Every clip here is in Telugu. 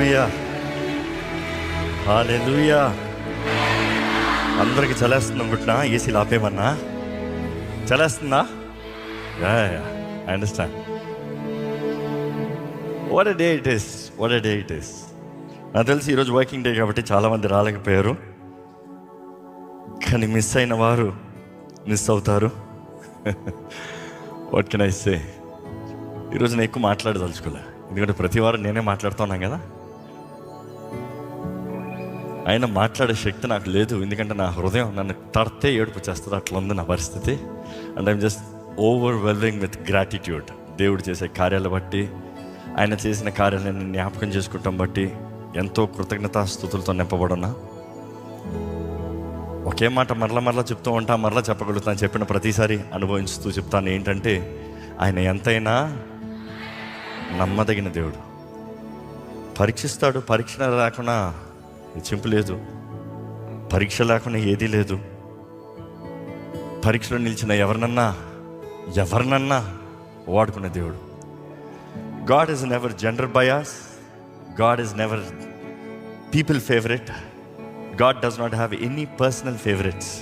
హాలెలుయా హాలెలుయా అందరికి చలేస్తుంది అనుకుంటున్నా ఏసీ లాపేమన్నా? చలేస్తుందా? I understand what day it is what day it is నాకు తెలిసి ఈరోజు వర్కింగ్ డే కాబట్టి చాలామంది రాలేకపోయారు. కానీ మిస్ అయిన వారు మిస్ అవుతారు. వాట్ కెన్ ఐ సే ఈరోజు నేను ఎక్కువ మాట్లాడదలుచుకోలే. ఎందుకంటే ప్రతి వారం నేనే మాట్లాడుతున్నాను కదా. అయినా మాట్లాడే శక్తి నాకు లేదు. ఎందుకంటే నా హృదయం నన్ను తడితే ఏడుపు చేస్తుంది. అట్లా ఉంది నా పరిస్థితి. And I'm just overwhelming with gratitude దేవుడు చేసే కార్యాలు బట్టి ఆయన చేసిన కార్యాలను జ్ఞాపకం చేసుకోవటం బట్టి ఎంతో కృతజ్ఞతా స్థుతులతో నింపబడున్నా. ఒకే మాట మరలా మరలా చెప్తూ ఉంటా మరలా చెప్పగలుగుతాను. చెప్పిన ప్రతిసారి అనుభవిస్తూ చెప్తాను ఏంటంటే ఆయన ఎంతైనా నమ్మదగిన దేవుడు. పరీక్షిస్తాడు పరీక్ష రాకుండా చింపు లేదు. పరీక్ష లేకుండా ఏదీ లేదు. పరీక్షలో నిలిచిన ఎవరినన్నా ఎవరినన్నా వాడుకునే దేవుడు. God is never gender bias God is never people favourite God does not have any personal favourites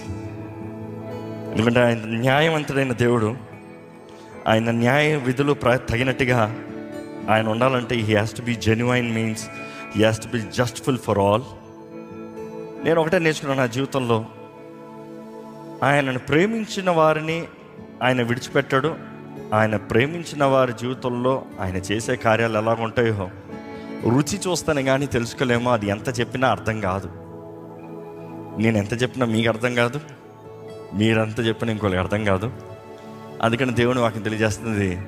ఎందుకంటే ఆయన న్యాయవంతుడైన దేవుడు ఆయన న్యాయ విధులు ప్ర తగినట్టుగా ఆయన ఉండాలంటే he has to be genuine means he has to be just full for all నేను ఒకటే నేర్చుకున్నాను నా జీవితంలో. ఆయనను ప్రేమించిన వారిని ఆయన విడిచిపెట్టాడు. ఆయన ప్రేమించిన వారి జీవితంలో ఆయన చేసే కార్యాలు ఎలా ఉంటాయో రుచి చూస్తానే కానీ తెలుసుకోలేమో. అది ఎంత చెప్పినా అర్థం కాదు. నేను ఎంత చెప్పినా మీకు అర్థం కాదు. మీరంత చెప్పినా ఇంకోళ్ళకి అర్థం కాదు. అందుకని దేవుని వాకి తెలియజేస్తుంది.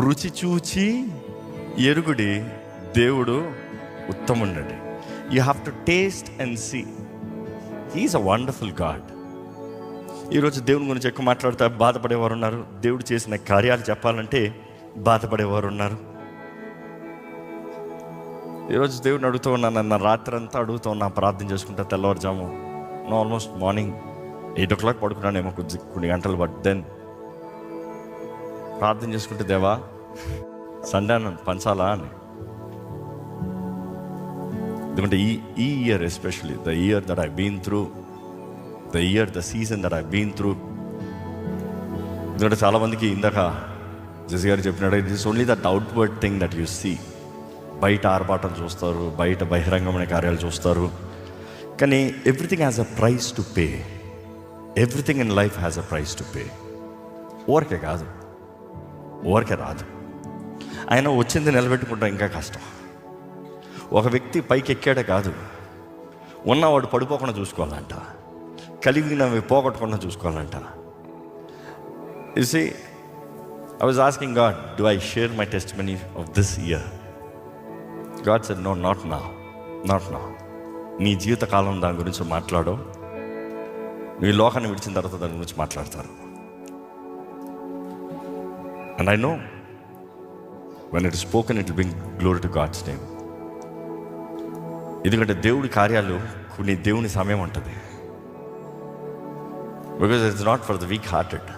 రుచి చూచి ఎరుగుడి దేవుడు ఉత్తముండండి. You have to taste and see he is a wonderful God ఈరోజు దేవుని గురించి ఎక్కువ మాట్లాడితే బాధపడేవారు ఉన్నారు. దేవుడు చేసిన కార్యాలు చెప్పాలంటే బాధపడేవారు ఉన్నారు. ఈరోజు దేవుడిని అడుగుతూ ఉన్నాను నన్ను రాత్రి అంతా అడుగుతూ ఉన్నా ప్రార్థన చేసుకుంటా తెల్లవారుజాము almost morning eight o'clock పడుకున్నానేమో కొద్ది కొన్ని గంటలు బట్ దెన్ ప్రార్థన చేసుకుంటే దేవా సండే నన్ను పంచాలా? అని. ఎందుకంటే ఈ ఈ year especially the year that I been through the year the season that I been through ఎందుకంటే చాలామందికి ఇందాక జస్ గారు చెప్పినట్టు it is only that outward thing that you see బయట ఆర్భాటం చూస్తారు బయట బహిరంగమైన కార్యాలు చూస్తారు. కానీ everything has a price to pay everything in life has a price to pay ఓరికే కాదు. ఓరికే రాదు. ఆయన వచ్చింది నిలబెట్టుకుంటాం ఇంకా కష్టం. ఒక వ్యక్తి పైకి ఎక్కాడే కాదు. ఉన్నవాడు పడిపోకుండా చూసుకోవాలంట. కలిగినవి పోగొట్టకుండా చూసుకోవాలంట. See I was asking God do I share my test money of this year God said no not నా నాట్ నా నీ జీవితకాలం దాని గురించి మాట్లాడు నీ లోకాన్ని విడిచిన తర్వాత దాని గురించి మాట్లాడతారు. And I know when it spoken it bring glory to God's name ఎందుకంటే దేవుడి కార్యాలు కొన్ని దేవుని సమయం ఉంటుంది. Because it's not for the weak hearted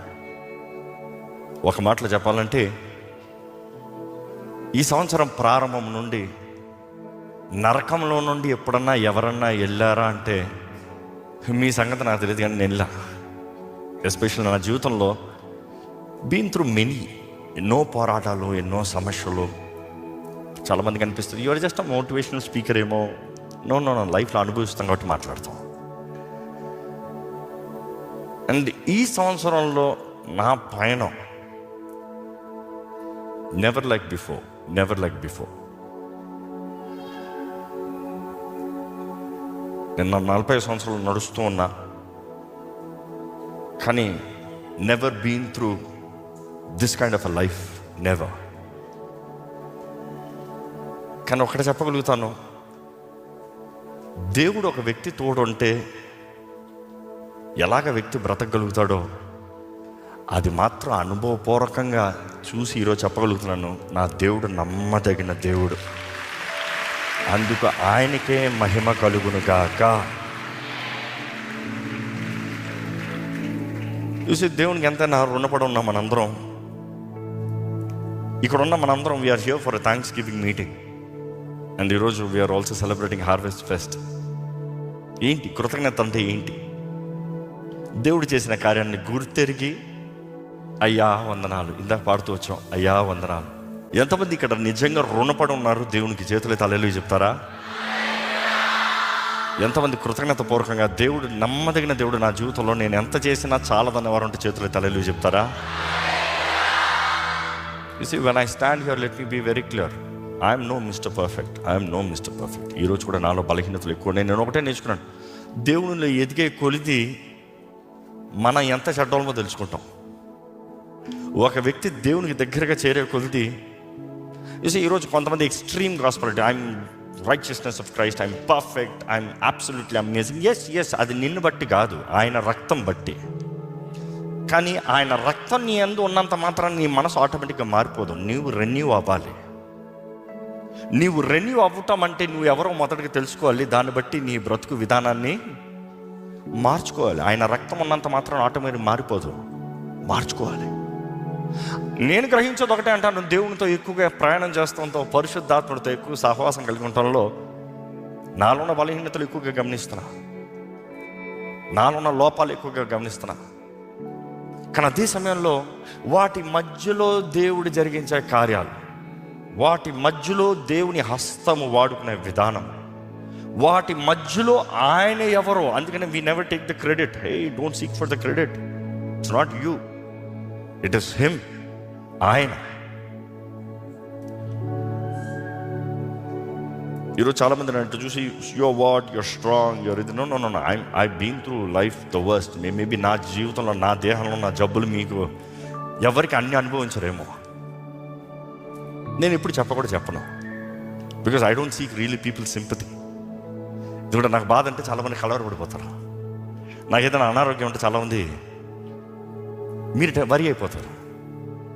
ఒక మాటలో చెప్పాలంటే ఈ సంవత్సరం ప్రారంభం నుండి నరకంలో నుండి ఎప్పుడన్నా ఎవరన్నా వెళ్ళారా అంటే మీ సంగతి నాకు తెలియదు కానీ నేను ఎస్పెషల్ నా జీవితంలో బీన్ త్రూ మెనీ ఎన్నో పోరాటాలు ఎన్నో సమస్యలు. చాలామంది కనిపిస్తుంది యువర్ జస్ట్ మోటివేషనల్ స్పీకర్ ఏమో నో నో నో లైఫ్లో అనుభవిస్తాం కాబట్టి మాట్లాడతాం. అండ్ ఈ సంవత్సరంలో నా పయనం never like before never like before నిన్న నలభై సంవత్సరాలు నడుస్తూ ఉన్నా కానీ never been through this kind of a life never కానీ ఒకటి చెప్పగలుగుతాను దేవుడు ఒక వ్యక్తి తోడుంటే ఎలాగ వ్యక్తి బ్రతకగలుగుతాడో అది మాత్రం అనుభవపూర్వకంగా చూసి ఈరోజు చెప్పగలుగుతున్నాను. నా దేవుడు నమ్మదగిన దేవుడు. అందుకు ఆయనకే మహిమ కలుగును గాక. చూసి దేవునికి ఎంత నా రుణపడి ఉన్నాం మనందరం. ఇక్కడ ఉన్న మనందరం we are here for thanksgiving meeting and ఈరోజు we are also celebrating harvest fest ఏంటి? కృతజ్ఞత అంటే ఏంటి? దేవుడు చేసిన కార్యాన్ని గుర్తెరిగి అయ్యా వందనాలు. ఇందాక పాడుతూ వచ్చాం అయ్యా వందనాలు. ఎంతమంది ఇక్కడ నిజంగా రుణపడి ఉన్నారు? దేవునికి చేతులు తలెలు చెప్తారా? ఎంతమంది కృతజ్ఞత పూర్వకంగా దేవుడు నమ్మదగిన దేవుడు నా జీవితంలో నేను ఎంత చేసినా చాలదన్న వారు ఉంటే చేతులు తలెలు చెప్తారా? You see when I stand here let me be very clear I'm no mister perfect I'm no mister perfect ఈరోజు కూడా నాలో బలహీనతలు ఎక్కువ నేను ఒకటే నేర్చుకున్నాను. దేవునిలో ఎదిగే కొలిది మనం ఎంత చెడ్డోళమో తెలుసుకుంటాం. ఒక వ్యక్తి దేవునికి దగ్గరగా చేరే కొలిది చూసి ఈరోజు కొంతమంది extreme gospelity I'm righteousness of Christ I'm perfect I'm absolutely amazing yes yes అది నిన్ను బట్టి కాదు ఆయన రక్తం బట్టి. కానీ ఆయన రక్తం నీ ఎందు ఉన్నంత మాత్రం నీ మనసు ఆటోమేటిక్గా మారిపోదు. నీవు రెన్యూ అవ్వాలి. నీవు రెన్యూ అవ్వటం అంటే నువ్వు ఎవరో మొదటిగా తెలుసుకోవాలి. దాన్ని బట్టి నీ బ్రతుకు విధానాన్ని మార్చుకోవాలి. ఆయన రక్తం ఉన్నంత మాత్రం ఆటోమేటిక్ మారిపోదు. మార్చుకోవాలి. నేను గ్రహించేది ఒకటే అంటాను దేవునితో ఎక్కువగా ప్రయాణం చేస్తుంటో పరిశుద్ధాత్ముడితో ఎక్కువ సహవాసం కలిగి ఉండటంలో నాలో ఉన్న బలహీనతలు ఎక్కువగా గమనిస్తున్నా. నాలో ఉన్న లోపాలు ఎక్కువగా గమనిస్తున్నా. కానీ అదే సమయంలో వాటి మధ్యలో దేవుడు జరిగించే కార్యాలు వాటి మధ్యలో దేవుని హస్తము వాడుకునే విధానం. వాటి మధ్యలో ఆయన ఎవరో అందుకని we never take the credit he don't seek for the credit it's not you it is him ఆయన. ఈరోజు చాలామంది అంటే చూసి your what your strong your ఇది no no no I I been through life the worst may maybe నా జీవితంలో నా దేహంలో నా జబ్బులు మీకు ఎవరికి అన్ని అనుభవించరేమో. నేను ఇప్పుడు చెప్పకూడదు చెప్పను. Because I don't seek really people sympathy ఎందుకంటే కూడా నాకు బాధ అంటే చాలామంది కలవర పడిపోతారు. నాకు ఏదైనా అనారోగ్యం ఉంటే చాలామంది మీరు వరి అయిపోతారు.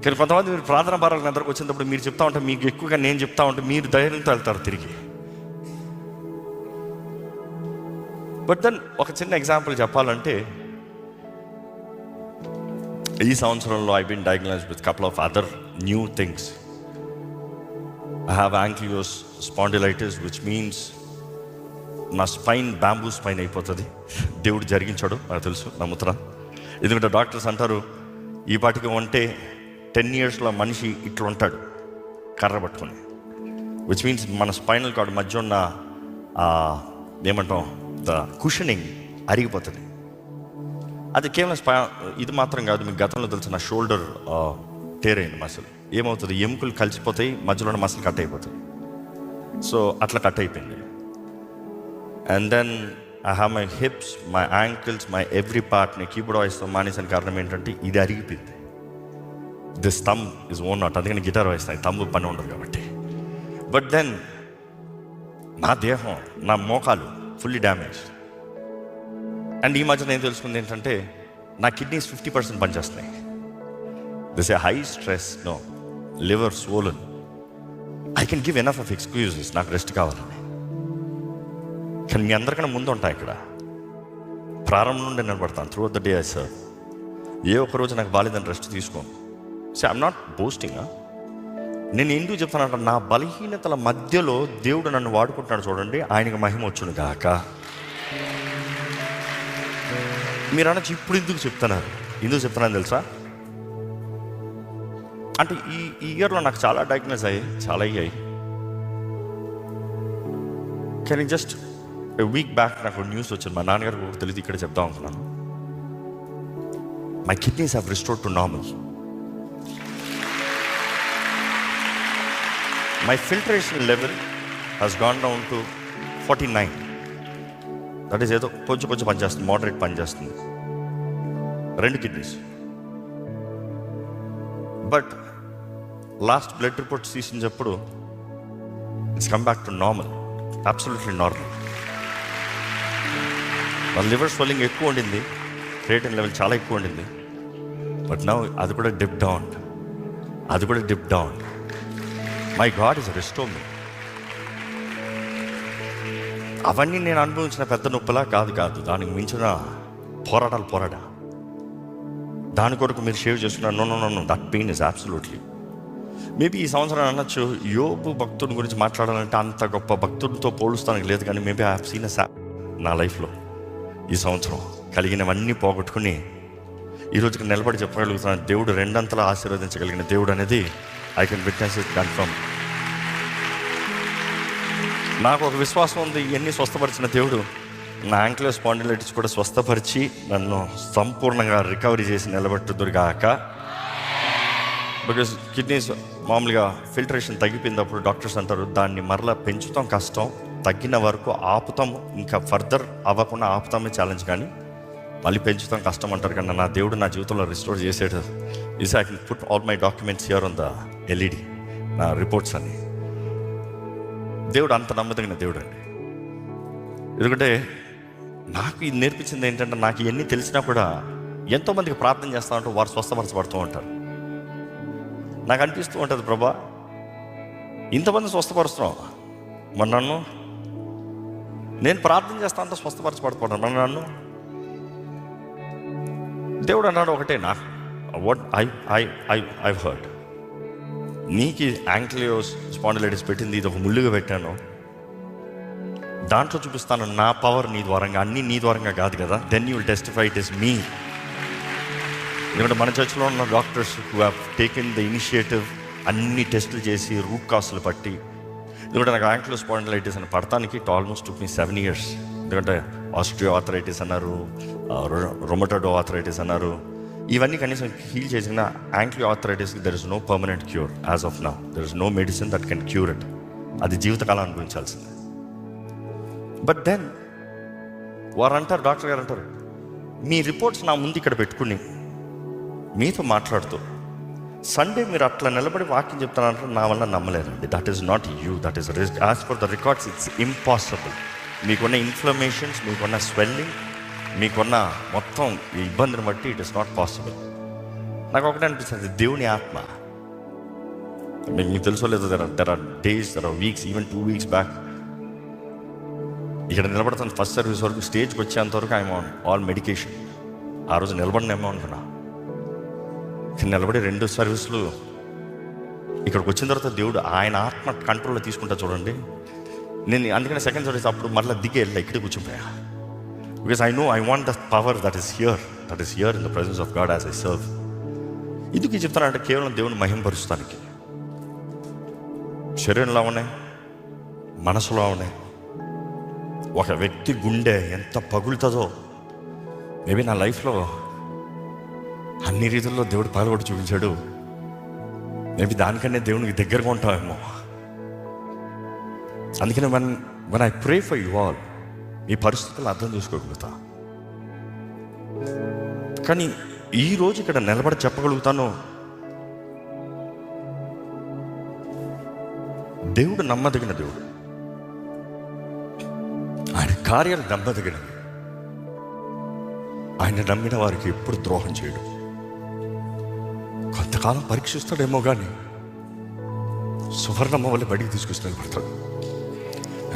కానీ కొంతమంది మీరు ప్రార్థన భారాలకు అందరికి వచ్చినప్పుడు మీరు చెప్తా ఉంటే మీకు ఎక్కువగా నేను చెప్తా ఉంటే మీరు ధైర్యంతో వెళ్తారు తిరిగి. బట్ దెన్ ఒక చిన్న ఎగ్జాంపుల్ చెప్పాలంటే ఈ సంవత్సరంలో I been diagnosed with couple of other new things I have ankylosing spondylitis which means నా స్పైన్ బ్యాంబూ స్పైన్ అయిపోతుంది. దేవుడు జరిగించాడు నాకు తెలుసు నమ్ముతున్నా. ఎందుకంటే డాక్టర్స్ అంటారు ఈ పాటికి ఉంటే టెన్ ఇయర్స్లో మనిషి ఇట్లా ఉంటాడు కర్ర పట్టుకొని. విచ్ మీన్స్ మన స్పైనల్ కార్డ్ మధ్య ఉన్న ఏమంటాం ద కుషనింగ్ అరిగిపోతుంది. అది కేవలం స్పై ఇది మాత్రం కాదు మీకు గతంలో తెలిసిన షోల్డర్ టేర్ అయింది మసలు ఏమవుతుంది? ఎముకలు కలిసిపోతాయి మధ్యలో మసలు కట్ అయిపోతాయి. సో అట్లా కట్ అయిపోయింది. And then I have my hips my ankles my every పార్ట్ని కీబోర్డ్ వాయిస్తాం మానేసిన కారణం ఏంటంటే ఇది అరిగిపోయింది. This thumb is own not అందుకని గిటార్ వాయిస్తాను తమ్ము పని ఉండదు కాబట్టి. బట్ దెన్ నా దేహం నా మోకాలు ఫుల్లీ డ్యామేజ్ అండ్ ఈ మధ్య నేను తెలుసుకుంది ఏంటంటే నా కిడ్నీస్ ఫిఫ్టీ పర్సెంట్ పనిచేస్తున్నాయి. This a high stress no liver swollen I can give enough of excuses నాకు రెస్ట్ కావాలని. కానీ మీ అందరికన్నా ముందు ఉంటాయి ఇక్కడ. ప్రారంభం నుండి నిలబడతాను. Through the day I sat a ఒక్క రోజు నాకు బాలేదని రెస్ట్ తీసుకోను. సో ఐఎమ్ నాట్ బోస్టింగ్ నేను ఎందుకు చెప్తానంట నా బలహీనతల మధ్యలో దేవుడు నన్ను వాడుకుంటున్నాడు చూడండి ఆయనకి మహిమ వచ్చును కాక మీరు అనొచ్చు ఇప్పుడు ఎందుకు చెప్తున్నారు? ఎందుకు చెప్తున్నాను తెలుసా? అంటే ఈ ఈ ఇయర్లో నాకు చాలా డయాగ్నోస్ అయ్యాయి చాలా అయ్యాయి. కానీ జస్ట్ వీక్ బ్యాక్ నాకు న్యూస్ వచ్చింది. మా నాన్నగారికి తెలియదు ఇక్కడ చెప్దాం అనుకున్నాను. My kidneys have restore to normal my filtration level has gone down to forty nine that is ఏదో కొంచెం కొంచెం పనిచేస్తుంది మోడరేట్ పనిచేస్తుంది. రెండు kidneys but last blood reports తీసినప్పుడు it's come back to normal absolutely normal నా లివర్ స్వెల్లింగ్ ఎక్కువ ఉండింది క్రియేటిన్ లెవెల్ చాలా ఎక్కువ ఉండింది. బట్ నౌ అది కూడా డిప్ డౌన్ అది కూడా dip down my God is restore అవన్నీ నేను అనుభవించిన పెద్ద నొప్పులా కాదు కాదు దానికి మించిన పోరాటాలు పోరాడా. దాని కొరకు మీరు షేవ్ చేసుకున్నారు no no no no that pain is absolutely maybe ఈ సంవత్సరం అనొచ్చు యోబు భక్తుడి గురించి మాట్లాడాలంటే అంత గొప్ప భక్తుడితో పోలుస్తానికి లేదు కానీ మేబీ ఐ సీన్ సా నా లైఫ్లో. ఈ సంవత్సరం కలిగినవన్నీ పోగొట్టుకుని ఈరోజుకి నిలబడి చెప్పగలుగుతున్నాను. దేవుడు రెండంతలా ఆశీర్వదించగలిగిన దేవుడు అనేది I can witness it confirm. నాకు ఒక విశ్వాసం ఉంది ఇవన్నీ స్వస్థపరిచిన దేవుడు నా యాంక్లో స్పాండిలైటిస్ కూడా స్వస్థపరిచి నన్ను సంపూర్ణంగా రికవరీ చేసి నిలబెట్టుదురుగాక. బికాస్ కిడ్నీస్ మామూలుగా ఫిల్టరేషన్ తగ్గిపోయినప్పుడు డాక్టర్స్ అంటారు దాన్ని మరలా పెంచుతాం కష్టం తగ్గిన వరకు ఆపుతాం ఇంకా ఫర్దర్ అవ్వకుండా ఆపుతామే ఛాలెంజ్ కానీ మళ్ళీ పెంచుతాం కష్టం అంటారు కానీ నా దేవుడు నా జీవితంలో రిస్టోర్ చేసేది is I can put all my documents here on the LED నా రిపోర్ట్స్ అని దేవుడు అంత నమ్మదగిన దేవుడు అండి. ఎందుకంటే నాకు ఇది నేర్పించింది ఏంటంటే నాకు ఇవన్నీ తెలిసినా కూడా ఎంతోమందికి ప్రార్థన చేస్తా ఉంటారు వారు స్వస్థపరచబడుతూ ఉంటారు. నాకు అనిపిస్తూ ఉంటుంది ప్రభా. ఇంతమంది స్వస్థపరుస్తున్నావు మరి నన్ను? నేను ప్రార్థన చేస్తా అంతా స్వస్థపరచబడుతున్నాను మరి నన్ను? దేవుడు అన్నాడు ఒకటే నా what I I I I heard నీకు యాంక్లియోస్ స్పాండిలైటిస్ పెట్టింది ఇది ఒక ముళ్ళుగా పెట్టాను. దాంట్లో చూపిస్తాను నా పవర్ నీ ద్వారంగా అన్నీ నీ ద్వారంగా కాదు కదా. Then you will testify it is me ఎందుకంటే మన చర్చిలో ఉన్న doctors who have taken the initiative అన్ని టెస్టులు చేసి రూట్ కాస్టులు పట్టి. ఎందుకంటే నాకు యాంక్లో స్పాండిలైటిస్ అని పడటానికి almost took me seven years ఎందుకంటే ఆస్ట్రియో ఆథరైటిస్ అన్నారు రొమటోడో ఆథరైటిస్ అన్నారు. ఇవన్నీ కనీసం హీల్ చేసిన యాంక్లియో ఆథరైటిస్కి there is no permanent cure as of now there is no medicine that can cure it అది జీవితకాలం అనుభవించాల్సిందే. బట్ దెన్ వారు అంటారు డాక్టర్ గారు అంటారు మీ రిపోర్ట్స్ నా ముందు ఇక్కడ పెట్టుకుని మీతో మాట్లాడుతూ సండే మీరు అట్లా నిలబడి వాక్యం చెప్తానంటే నా వల్ల నమ్మలేరండి that is not you that is as for the records it's impossible మీకున్న ఇన్ఫ్లమేషన్స్ మీకున్న స్వెల్లింగ్ మీకున్న మొత్తం ఈ ఇబ్బందిని బట్టి ఇట్ ఇస్ నాట్ పాసిబుల్ నాకు ఒకటే అనిపిస్తుంది దేవుని ఆత్మ. మీకు మీకు తెలుసో లేదో there are there are days there are weeks even two weeks back ఇక్కడ నిలబడతాను ఫస్ట్ సర్వీస్ వరకు స్టేజ్కి వచ్చేంత వరకు ఐఎమ్ ఆన్ ఆల్ మెడికేషన్ ఆ రోజు నిలబడినేమో అనుకున్నా. నిలబడి రెండు సర్వీసులు ఇక్కడికి వచ్చిన తర్వాత దేవుడు ఆయన ఆత్మ కంట్రోల్లో తీసుకుంటా చూడండి. నేను అందుకనే సెకండ్ సర్వీస్ అప్పుడు మళ్ళీ దిగి వెళ్ళా ఇక్కడ కూర్చుంపోయా because I know I want the power that is here that is here in the presence of God as I serve ఎందుకు ఈ చెప్తానంటే కేవలం దేవుని మహింపరుస్తానికి. శరీరంలో ఉన్నాయి మనసులో ఉన్నాయి. ఒక వ్యక్తి గుండె ఎంత పగులుతుందో మేబీ నా లైఫ్లో అన్ని రీతుల్లో దేవుడు పాల్గొట్టి చూపించాడు. మేబీ దానికన్నా దేవునికి దగ్గరగా ఉంటామేమో అందుకని one one I pray for you all ఈ పరిస్థితులు అర్థం చేసుకోగలుగుతా. కానీ ఈ రోజు ఇక్కడ నిలబడి చెప్పగలుగుతాను. దేవుడు నమ్మదగిన దేవుడు. ఆయన కార్యాలు నమ్మదగినవి. ఆయన నమ్మిన వారికి ఎప్పుడు ద్రోహం చేయడు. కాలం పరీక్షిస్తాడేమో కానీ సువర్ణమ్మ వల్ల బడికి తీసుకొచ్చి నిలబడతాడు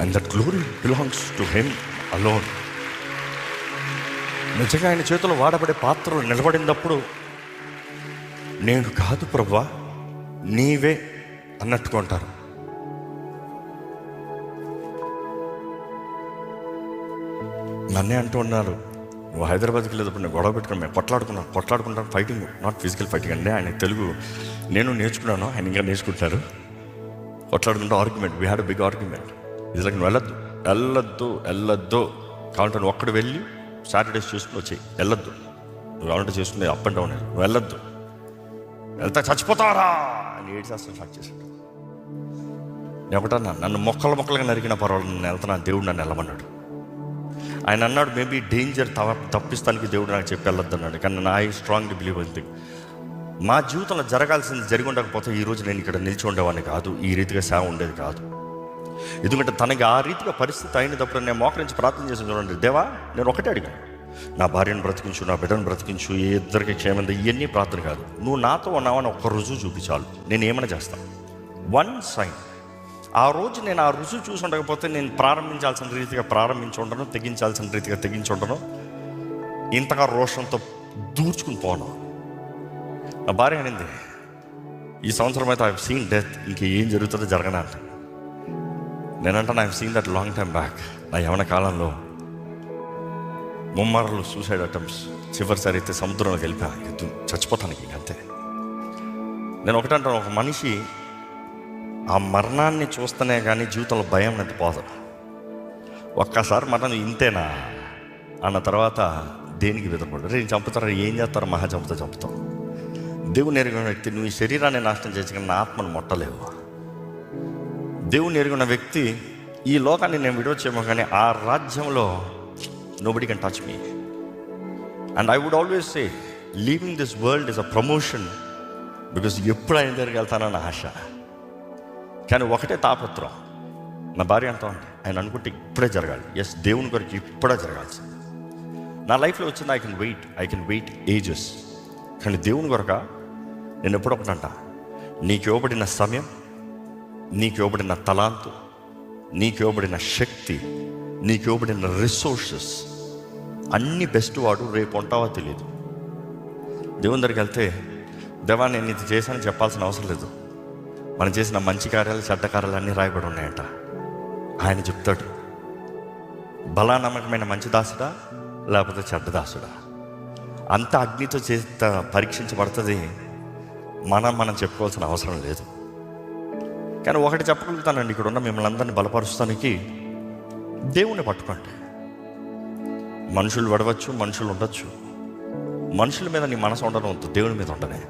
and that glory belongs to him alone నిజంగా ఆయన చేతిలో వాడబడే పాత్రలు నిలబడినప్పుడు నేను కాదు ప్రభా నీవే అన్నట్టుకుంటారు నన్నే అంటూ ఉన్నారు. నువ్వు హైదరాబాద్కి వెళ్ళేటప్పుడు నేను గొడవ పెట్టుకుని మేము కొట్లాడుకున్నాం కొట్లాడుకుంటాం ఫైటింగ్ నాట్ ఫిజికల్ ఫైటింగ్ అండి ఆయన తెలుగు నేను నేర్చుకున్నాను ఆయన ఇంకా నేర్చుకుంటారు కొట్లాడుకుంటే argument we had big argument ఇది లైక్ నువ్వు వెళ్ళొద్దు వెళ్ళొద్దు వెళ్ళొద్దు. కావాలంటే నువ్వు ఒక్కడ వెళ్ళి సాటర్డేస్ చూసుకుని వచ్చి వెళ్ళొద్దు. నువ్వు కావాలంటే చేసుకునే అప్ అండ్ డౌన్ నువ్వు వెళ్ళొద్దు. వెళ్తా చచ్చిపోతారా అని ఏడ్చేస్తాను స్టార్ట్ చేశాడు నేను ఒకటన్నా నన్ను మొక్కలు మొక్కలుగా నరికిన పర్వాలేదు నేను వెళ్తున్నా దేవుడు నన్ను వెళ్ళమన్నాడు. ఆయన అన్నాడు మేబీ డేంజర్ తవ తప్పిస్తానికి దేవుడు నాకు చెప్పి వెళ్ళొద్దు కానీ నా ఐ స్ట్రాంగ్లీ బిలీవ్ ఉంది మా జీవితంలో జరగాల్సింది జరిగి ఉండకపోతే ఈ రోజు నేను ఇక్కడ నిలిచి ఉండేవాడిని కాదు. ఈ రీతిగా సేవ ఉండేది కాదు. ఎందుకంటే తనకి ఆ రీతిగా పరిస్థితి అయినప్పుడు నేను మోకరించి ప్రార్థన చేసి చూడండి. దేవా నేను ఒకటే అడిగాను. నా భార్యను బ్రతికించు నా బిడ్డను బ్రతికించు ఏ ఇద్దరికి క్షేమంది ఇవన్నీ ప్రార్థన కాదు. నువ్వు నాతో ఉన్నావని ఒక్క రుజువు చూపించాలి నేను ఏమైనా చేస్తాను వన్ సైన్ ఆ రోజు నేను ఆ రుచి చూసి ఉండకపోతే నేను ప్రారంభించాల్సిన రీతిగా ప్రారంభించి ఉండను తెగించాల్సిన రీతిగా తెగించి ఉండను. ఇంతగా రోషంతో దూర్చుకుని పోను. నా భార్య అనింది ఈ సంవత్సరం అయితే ఐ సీన్ డెత్ ఇంక ఏం జరుగుతుందో జరగనాలి నేనంటాను I seen that long time back నా యవన కాలంలో ముమ్మారులు సూసైడ్ అటెంప్ట్స్ చివరిసారి అయితే సముద్రంలోకి వెళ్ళిపోయా చచ్చిపోతాను అంతే. నేను ఒకటంటాను ఒక మనిషి ఆ మరణాన్ని చూస్తేనే కానీ జీవితంలో భయం అనేది పోదు ఒక్కసారి మరణం ఇంతేనా? అన్న తర్వాత దేనికి బెదరపడు రే చంపుతారా ఏం చేస్తారో? మహా చంపుతా చంపుతాం. దేవుని ఎరిగిన వ్యక్తి నువ్వు ఈ శరీరాన్ని నాశనం చేసి నా ఆత్మను ముట్టలేవు. దేవుని ఎరిగిన వ్యక్తి ఈ లోకాన్ని నేను విడవచ్చేమో కానీ ఆ రాజ్యంలో nobody can touch me and I would always say leaving this world is a promotion because ఎప్పుడు ఆయన దగ్గరికి వెళ్తానన్న ఆశ. కానీ ఒకటే తాపత్రం నా భార్య అంతా ఉంది. ఆయన అనుకుంటే ఇప్పుడే జరగాలి. ఎస్ దేవుని కొరకు ఇప్పుడే జరగాల్సింది. నా లైఫ్లో వచ్చింది I can wait I can wait ages కానీ దేవుని కొరక నేను ఎప్పుడప్పుడు అంట నీకు ఇవ్వబడిన సమయం నీకు ఇవ్వబడిన తలాంతు నీకు ఇవ్వబడిన శక్తి నీకు ఇవ్వబడిన రిసోర్సెస్ అన్ని బెస్ట్ వాడు రేపు ఉంటావో తెలియదు దేవుని దగ్గరికి వెళ్తే దేవా నేను ఇది చేశానని చెప్పాల్సిన అవసరం లేదు. మనం చేసిన మంచి కార్యాలు చెడ్డ కార్యాలు అన్నీ రాయబడి ఉన్నాయట. ఆయన చెప్తాడు బలా నమ్మకమైన మంచి దాసుడా లేకపోతే చెడ్డ దాసుడా? అంత అగ్నితో చేత పరీక్షించబడుతుంది. మనం మనం చెప్పుకోవాల్సిన అవసరం లేదు. కానీ ఒకటి చెప్పగలుగుతానండి ఇక్కడ ఉన్న మిమ్మల్ని అందరినీ బలపరుస్తానికి. దేవుణ్ణి పట్టుకోండి. మనుషులు పడవచ్చు మనుషులు ఉండొచ్చు. మనుషుల మీద నీ మనసు ఉండడం వద్దు దేవుని మీద ఉండనే.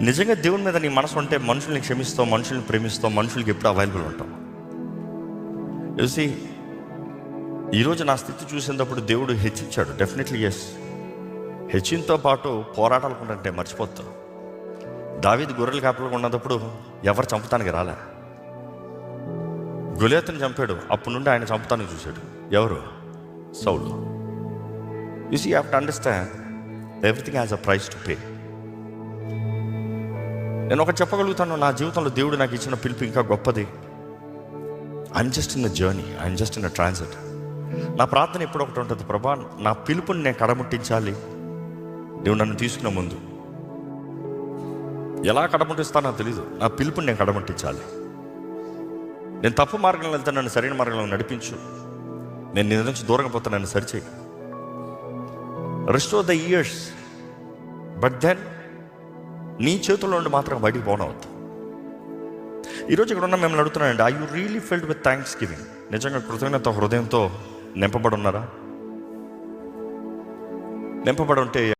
నిజంగా దేవుని మీద నీ మనసు ఉంటే మనుషుల్ని క్షమిస్తావు మనుషుల్ని ప్రేమిస్తావు మనుషులకి ఎప్పుడు అవైలబుల్ ఉంటావు? చూసి ఈరోజు నా స్థితి చూసినప్పుడు దేవుడు హెచ్చించాడు. డెఫినెట్లీ ఎస్ హెచ్చింతో పాటు పోరాటాలు ఉంటే మర్చిపోతావు. దావీది గొర్రెలు కాపలకు ఉన్నప్పుడు ఎవరు చంపుతానికి రాలే. గులేతను చంపాడు. అప్పటి నుండి ఆయన చంపుతానికి చూశాడు. ఎవరు? Saul. You see have to understand everything has a price to pay నేను ఒకటి చెప్పగలుగుతాను నా జీవితంలో దేవుడు నాకు ఇచ్చిన పిలుపు ఇంకా గొప్పది. I'm just in the journey I'm just in the transit నా ప్రార్థన ఎప్పుడు ఒకటి ఉంటుంది ప్రభా నా పిలుపుని నేను కడముట్టించాలి. దేవుడు నన్ను తీసుకున్న ముందు. ఎలా కడముట్టిస్తానో తెలీదు నా పిలుపుని నేను కడముట్టించాలి. నేను తప్పు మార్గంలో వెళ్తే నన్ను సరైన మార్గంలో నడిపించు. నేను నీ నుంచి దూరంగా పోతే నన్ను సరిచేయి. Rest of the years but then నీ చేతుల్లో నుండి మాత్రం బయటికి పోనవద్దు. ఈరోజు ఇక్కడ ఉన్న మిమ్మల్ని అడుగుతున్నానండి I you really filled with thanksgiving నిజంగా కృతజ్ఞత హృదయంతో నింపబడి ఉన్నారా? నింపబడి ఉంటే